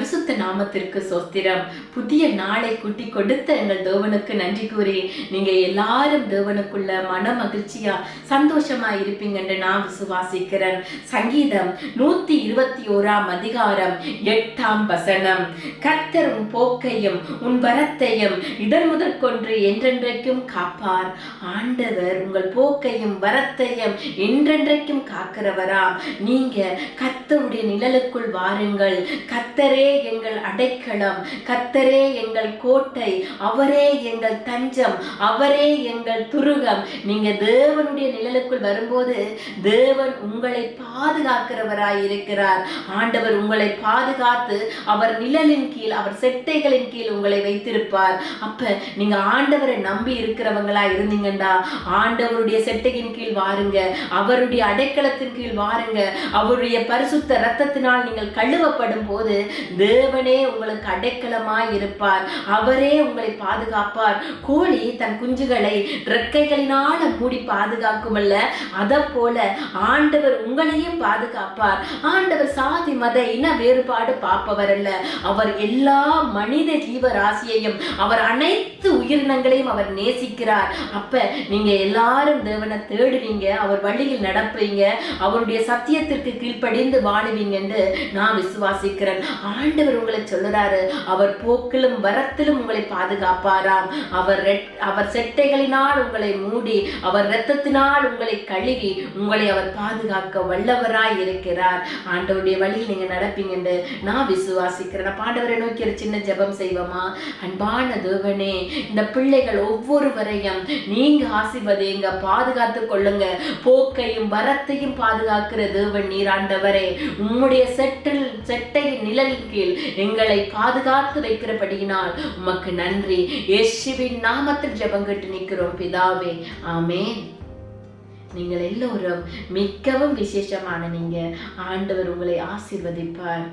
பரிசுத்த நாமத்திற்கு சோஸ்திரம். புதிய நாளை குட்டி கொடுத்த எங்கள் தேவனுக்கு நன்றி கூறி நீங்க எல்லாரும் தேவனுக்குள்ள மன மகிழ்ச்சியா சந்தோஷமா இருப்பீங்கன்னு நான் விசுவாசிக்கிறேன். சங்கீதம் நூத்தி இருபத்தி ஓராம் அதிகாரம் எட்டாம் வசனம். கர்த்தர் உன் போக்கையும் உன் வரத்தையும் இடர் முதற்கொன்று என்றென்றைக்கும் காப்பார். ஆண்டவர் உங்கள் போக்கையும் வரத்தையும் என்றென்றைக்கும் காக்கிறவரா. நீங்க கர்த்தருடைய நிழலுக்குள் வாருங்கள். கத்தரே எங்கள் அடைக்கலம். கத்தரே எங்கள் கோட்டை. அவரே எங்கள் தஞ்சம். அவரே எங்கள் துருகம். நீங்க தேவனுடைய நிழலுக்குள் வரும்போது தேவன் உங்களை பாதுகாக்கிறவராய் இருக்கிறார் ஆண்டவர் உங்களை பாதுகாத்து அவர் நிழலின் கீழ் அவர் செட்டைகளின் கீழ் உங்களை வைத்திருப்பார். அப்ப நீங்க ஆண்டவரை நம்பி இருக்கிறவங்களா இருந்தீங்கண்டா? ஆண்டவருடைய செட்டையின் கீழ் வாருங்க. அவருடைய அடைக்கலத்தின் கீழ் வாருங்க. அவருடைய பரிசுத்த ரத்தத்தினால் நீங்கள் கழுவப்படும் போது தேவனே உங்களுக்கு அடைக்கலமாய் இருப்பார் அவரே உங்களை பாதுகாப்பார். கோழி தன் குஞ்சுகளை ரெக்கைகளினால மூடி பாதுகாக்குமல்ல. அதை போல ஆண்டவர் உங்களையும் பாதுகாப்பார். ஆண்டவர் சாதி மத இன வேறுபாடு பார்ப்பவர் அல்ல அவர் எல்லா மனித ஜீவராசியையும் அவர் அனைத்து உயிரினங்களையும் அவர் நேசிக்கிறார். அப்ப நீங்க எல்லாரும் தேவனை தேடுவீங்க அவர் வழியில் நடப்பீங்க அவருடைய சத்தியத்திற்கு கீழ்ப்படிந்து வாழுவீங்கன்னு நான் விசுவாசிக்கிறேன். ஆண்டவர் உங்களை சொல்லுறாரு. அவர் போக்கிலும் வரத்திலும் உங்களை பாதுகாப்பாராம். அவர் ரெட்- அவர் செட்டைகளினால் உங்களை மூடி அவர் இரத்தத்தினால் உங்களை கழுவி உங்களை அவர் பாதுகாக்க வல்லவராய் இருக்கிறார். ஆண்டவருடைய வழியில் நீங்க நடப்பீங்கன்னு நான் விசுவாசிக்கிறேன். பாண்டவரை நோக்கி ஒரு சின்ன ஜெபம் செய்வோமா? அன்பான தேவனே இந்த பிள்ளைகள் ஒவ்வொருவரையும் நீங்க ஆசிர்வதிங்க பாதுகாத்து கொள்ளுங்க. போக்கையும் வரத்தையும் பாதுகாக்கிற தேவன் நீர் ஆண்டவரே. உம்முடைய செட்டில் செட்டை நிழல் கீழ் எங்களை பாதுகாத்து வைக்கிறபடியினால் உமக்கு நன்றி. இயேசுவின் நாமத்தில் ஜெபங்கிட்டு நிற்கிறோம் பிதாவே. ஆமேன். நீங்கள் எல்லோரும் மிகவும் விசேஷமான நீங்க. ஆண்டவர் உங்களை ஆசிர்வதிப்பார்.